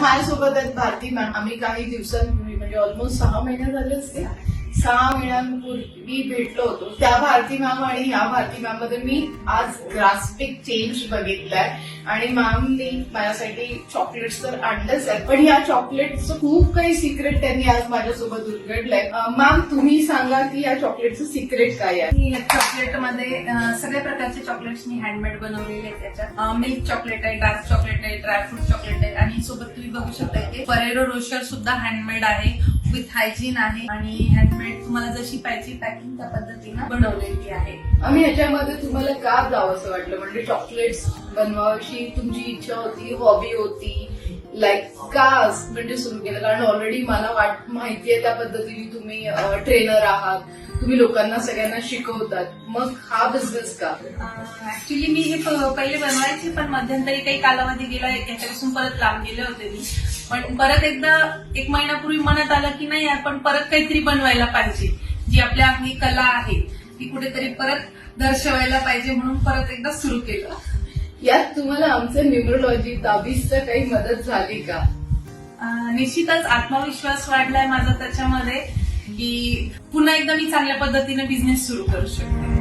माझ्यासोबत आहेत भारती मॅम. आम्ही काही दिवसांपूर्वी म्हणजे ऑलमोस्ट सहा महिने झाले असते सहा महिन्यांपूर्वी भेटलो होतो. त्या भारती मॅम आणि ह्या भारती मॅममध्ये मी आज ग्रास्पिक चेंज बघितलाय. आणि मॅमनी माझ्यासाठी चॉकलेट्स तर आणलंच आहे पण या चॉकलेटचं खूप काही सिक्रेट त्यांनी आज माझ्यासोबत उलगडलंय. मॅम तुम्ही सांगा की या चॉकलेटचं सिक्रेट काय आहे? मी चॉकलेटमध्ये सगळ्या प्रकारचे चॉकलेट्स मी हँडमेड बनवलेले आहेत त्याच्यात. मिल्क चॉकलेट आहे डार्क चॉकलेट आहे ड्रायफ्रूट चॉकलेट आहे. आणि सोबत तुम्ही बघू शकता इथे परेरो रोशर सुद्धा हँडमेड आहे. विथ हायजीन आहे आणि हँडमेड तुम्हाला जशी पाहिजे पॅकिंग त्या पद्धतीनं बनवलेली आहे. आम्ही ह्याच्यामध्ये तुम्हाला का जावं असं वाटलं? म्हणजे चॉकलेट्स बनवावीशी तुमची इच्छा होती हॉबी होती लाईक का म्हणजे सुरू केलं? कारण ऑलरेडी मला वाट माहितीये त्या पद्धतीने तुम्ही ट्रेनर आहात. तुम्ही लोकांना सगळ्यांना शिकवतात. मग हा बिझनेस का? ऍक्च्युली मी हे पहिले बनवायचे पण मध्यंतरी काही कालावधी गेला याच्यापासून परत लांब गेले होते मी. पण परत एकदा एक महिन्यापूर्वी मनात आलं की नाही आपण परत काहीतरी बनवायला पाहिजे. जी आपल्या ही कला आहे ती कुठेतरी परत दर्शवायला पाहिजे म्हणून परत एकदा सुरू केलं. यात तुम्हाला आमचं न्यूमरोलॉजी ताबीजचं काही मदत झाली का? निश्चितच आत्मविश्वास वाढलाय माझा त्याच्यामध्ये की पुन्हा एकदा मी चांगल्या पद्धतीने बिझनेस सुरू करू शकते.